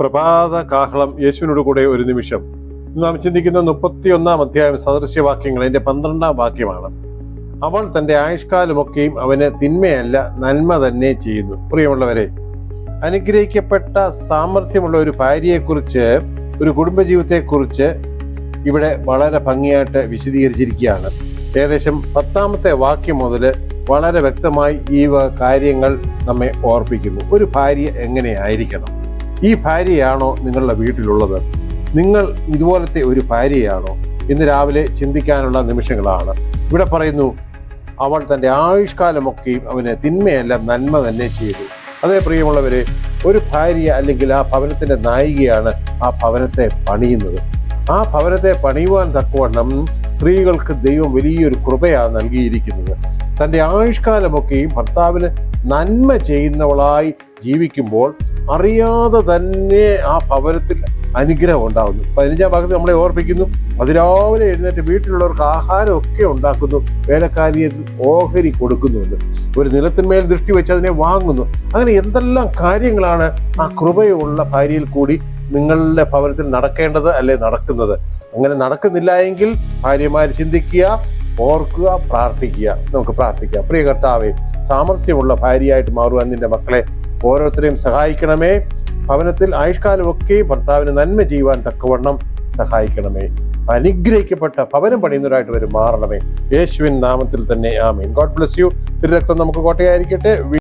പ്രഭാത കാഹളം യേശുവിനോട് കൂടെ ഒരു നിമിഷം. നാം ചിന്തിക്കുന്ന മുപ്പത്തിയൊന്നാം അധ്യായം സദൃശ്യവാക്യങ്ങൾ എന്റെ പന്ത്രണ്ടാം വാക്യമാണ്. അവൾ തന്റെ ആയുഷ്കാലമൊക്കെയും അവന് തിന്മയല്ല നന്മ തന്നെ ചെയ്യുന്നു. പ്രിയമുള്ളവരെ അനുഗ്രഹിക്കപ്പെട്ട സാമർഥ്യമുള്ള ഒരു ഭാര്യയെക്കുറിച്ച് ഒരു കുടുംബജീവിതത്തെക്കുറിച്ച് ഇവിടെ വളരെ ഭംഗിയായിട്ട് വിശദീകരിച്ചിരിക്കുകയാണ്. ഏകദേശം പത്താമത്തെ വാക്യം മുതൽ വളരെ വ്യക്തമായി ഈ കാര്യങ്ങൾ നമ്മെ ഓർപ്പിക്കുന്നു. ഒരു ഭാര്യ എങ്ങനെയായിരിക്കണം ഈ ഭാര്യയാണോ നിങ്ങളുടെ വീട്ടിലുള്ളത്? നിങ്ങൾ ഇതുപോലത്തെ ഒരു ഭാര്യയാണോ? ഇന്ന് രാവിലെ ചിന്തിക്കാനുള്ള നിമിഷങ്ങളാണ്. ഇവിടെ പറയുന്നു അവൾ തന്റെ ആയുഷ്കാലമൊക്കെയും അവന് തിന്മയല്ല നന്മ തന്നെ ചെയ്തു. അതേ പ്രിയമുള്ളവരെ ഒരു ഭാര്യ അല്ലെങ്കിൽ ആ ഭവനത്തിന്റെ നായികയാണ് ആ ഭവനത്തെ പണിയുന്നത്. ആ ഭവനത്തെ പണിയുവാൻ തക്കവണ്ണം സ്ത്രീകൾക്ക് ദൈവം വലിയൊരു കൃപയാണ് നൽകിയിരിക്കുന്നത്. തന്റെ ആയുഷ്കാലമൊക്കെയും ഭർത്താവിന് നന്മ ചെയ്യുന്നവളായി ജീവിക്കുമ്പോൾ അറിയാതെ തന്നെ ആ ഭവനത്തിൽ അനുഗ്രഹം ഉണ്ടാകുന്നു. പതിനഞ്ചാം ഭാഗത്ത് നമ്മളെ ഓർപ്പിക്കുന്നു അതിരാവിലെ എഴുന്നേറ്റ് വീട്ടിലുള്ളവർക്ക് ആഹാരമൊക്കെ ഉണ്ടാക്കുന്നു വേലക്കാരിയെ ഓഹരി കൊടുക്കുന്നുണ്ട്. ഒരു നിലത്തിന്മേൽ ദൃഷ്ടി വെച്ച് അതിനെ വാങ്ങുന്നു. അങ്ങനെ എന്തെല്ലാം കാര്യങ്ങളാണ് ആ കൃപയുള്ള ഭാര്യയിൽ കൂടി നിങ്ങളുടെ ഭവനത്തിൽ നടക്കേണ്ടത് അല്ലെ നടക്കുന്നത്? അങ്ങനെ നടക്കുന്നില്ല എങ്കിൽ ഭാര്യമാർ ചിന്തിക്കുക ഓർക്കുക പ്രാർത്ഥിക്കുക. നമുക്ക് പ്രാർത്ഥിക്കാം. പ്രിയ കർത്താവെ സാമർഥ്യമുള്ള ഭാര്യയായിട്ട് മാറുവാൻ നിന്റെ മക്കളെ ഓരോരുത്തരെയും സഹായിക്കണമേ. ഭവനത്തിൽ ആയുഷ്കാലമൊക്കെ ഭർത്താവിന് നന്മ ചെയ്യുവാൻ തക്കവണ്ണം സഹായിക്കണമേ. അനുഗ്രഹിക്കപ്പെട്ട ഭവനം പണിയുന്നവരായിട്ട് വരും മാറണമേ. യേശുവിൻ നാമത്തിൽ തന്നെ ആമേൻ. ഗോഡ് ബ്ലസ് യു തിരുരക്തം നമുക്ക് കോട്ടയായിരിക്കട്ടെ.